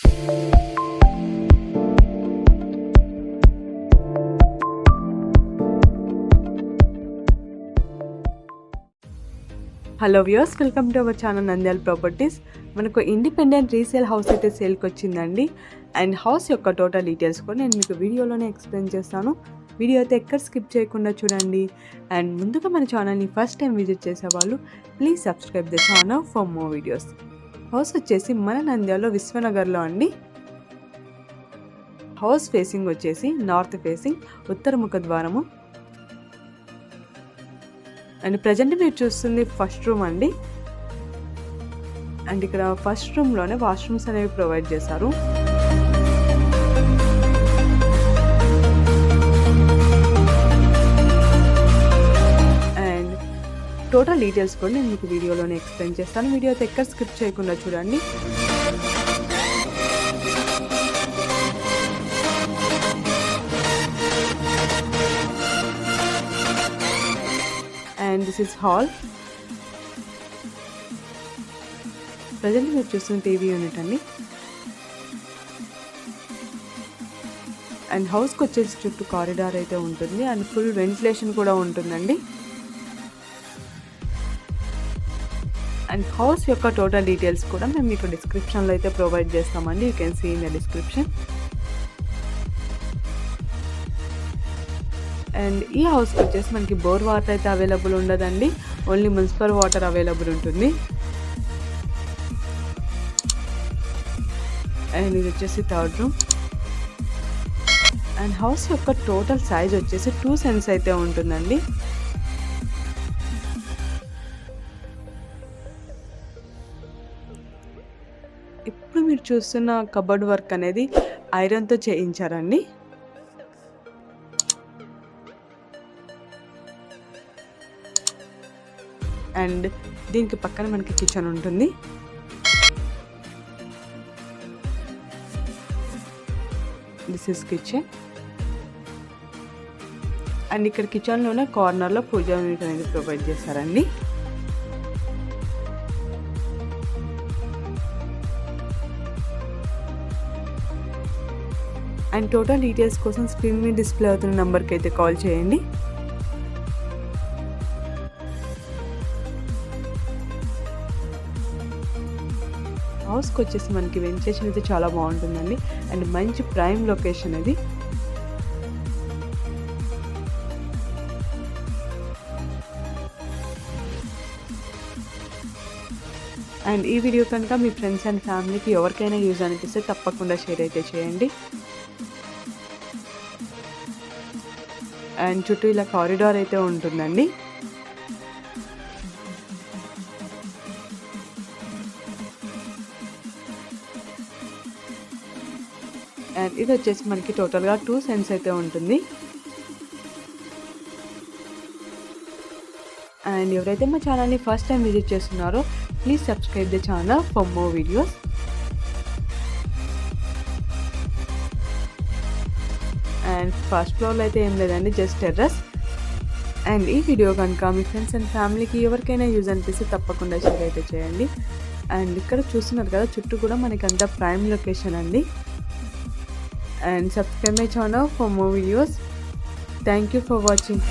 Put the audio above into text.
Hello views welcome to our channel Nandyal properties మనకు independent resale house అయితే సేల్కి వచ్చిందండి అండ్ హౌస్ యొక్క టోటల్ డీటెయిల్స్ కూడా నేను మీకు వీడియోలోనే ఎక్స్ప్లెయిన్ చేస్తాను. వీడియో అయితే ఎక్కడ స్కిప్ చేయకుండా చూడండి. అండ్ ముందుగా మన ఛానల్ని ఫస్ట్ టైం విజిట్ చేసే వాళ్ళు please subscribe the channel for more videos house వచ్చేసి మన నంద్యాలలో విశ్వనగర్లో అండి. హౌస్ ఫేసింగ్ వచ్చేసి నార్త్ ఫేసింగ్ ఉత్తర ముఖ ద్వారము. అండ్ ప్రజెంట్ మీరు చూస్తుంది ఫస్ట్ రూమ్ అండి. అండ్ ఇక్కడ ఫస్ట్ రూమ్లోనే వాష్రూమ్స్ అనేవి ప్రొవైడ్ చేశారు. టోటల్ డీటెయిల్స్ కూడా నేను మీకు వీడియోలోనే ఎక్స్ప్లెయిన్ చేస్తాను. వీడియో అయితే ఎక్కడ స్కిప్ చేయకుండా చూడండి. And this is hall present మీరు చూస్తున్న టీవీ యూనిట్ అండి. అండ్ హౌస్కి వచ్చేసి చుట్టూ కారిడార్ అయితే ఉంటుంది. అండ్ ఫుల్ వెంటిలేషన్ కూడా ఉంటుందండి. అండ్ హౌస్ యొక్క టోటల్ డీటెయిల్స్ కూడా మేము మీకు డిస్క్రిప్షన్లో అయితే ప్రొవైడ్ చేస్తామండి. You can see in the description and ఈ హౌస్కి వచ్చేసి మనకి బోర్ వాటర్ అయితే అవైలబుల్ ఉండదండి. ఓన్లీ మున్సిపల్ వాటర్ అవైలబుల్ ఉంటుంది. అండ్ ఇది వచ్చేసి థర్డ్ రూమ్ అండ్ హౌస్ యొక్క టోటల్ సైజ్ వచ్చేసి టూ సెన్స్ అయితే ఉంటుందండి. ఇప్పుడు మీరు చూస్తున్న కబర్డ్ వర్క్ అనేది ఐరన్తో చేయించారండి? అండ్ దీనికి పక్కన మనకి కిచెన్ ఉంటుంది. దిస్ ఇస్ కిచెన్ అండ్ ఇక్కడ కిచెన్లోనే కార్నర్లో పూజా యూనిట్ అనేది ప్రొవైడ్ చేశారండి అండ్ టోటల్ డీటెయిల్స్ కోసం స్క్రీన్ మీద డిస్ప్లే అవుతున్న నెంబర్కి అయితే కాల్ చేయండి. హౌస్కి వచ్చేసి మనకి వెంటిలేషన్ అయితే చాలా బాగుంటుందండి. అండ్ మంచి ప్రైమ్ లొకేషన్ ఇది అండ్ ఈ వీడియో కనుక మీ ఫ్రెండ్స్ అండ్ ఫ్యామిలీకి ఎవరికైనా యూజ్ అనిపిస్తే తప్పకుండా షేర్ అయితే చేయండి. అండ్ చుట్టూ ఇలా కారిడార్ అయితే ఉంటుందండి. అండ్ ఇది వచ్చేసి మనకి టోటల్గా టూ సెన్స్ అయితే ఉంటుంది. అండ్ ఎవరైతే మా ఛానల్ని ఫస్ట్ టైం విజిట్ చేస్తున్నారో please subscribe the channel for more videos. And first ఫ్లోర్లో అయితే ఏం లేదండి జస్ట్ టెర్రస్ అండ్ ఈ వీడియో కనుక మీ ఫ్రెండ్స్ అండ్ ఫ్యామిలీకి ఎవరికైనా యూజ్ అనిపిస్తే తప్పకుండా షేర్ అయితే చేయండి. అండ్ ఇక్కడ చూస్తున్నారు కదా చుట్టూ కూడా మనకి అంతా ప్రైమ్ లొకేషన్ అండి. And subscribe my channel for more videos thank you for watching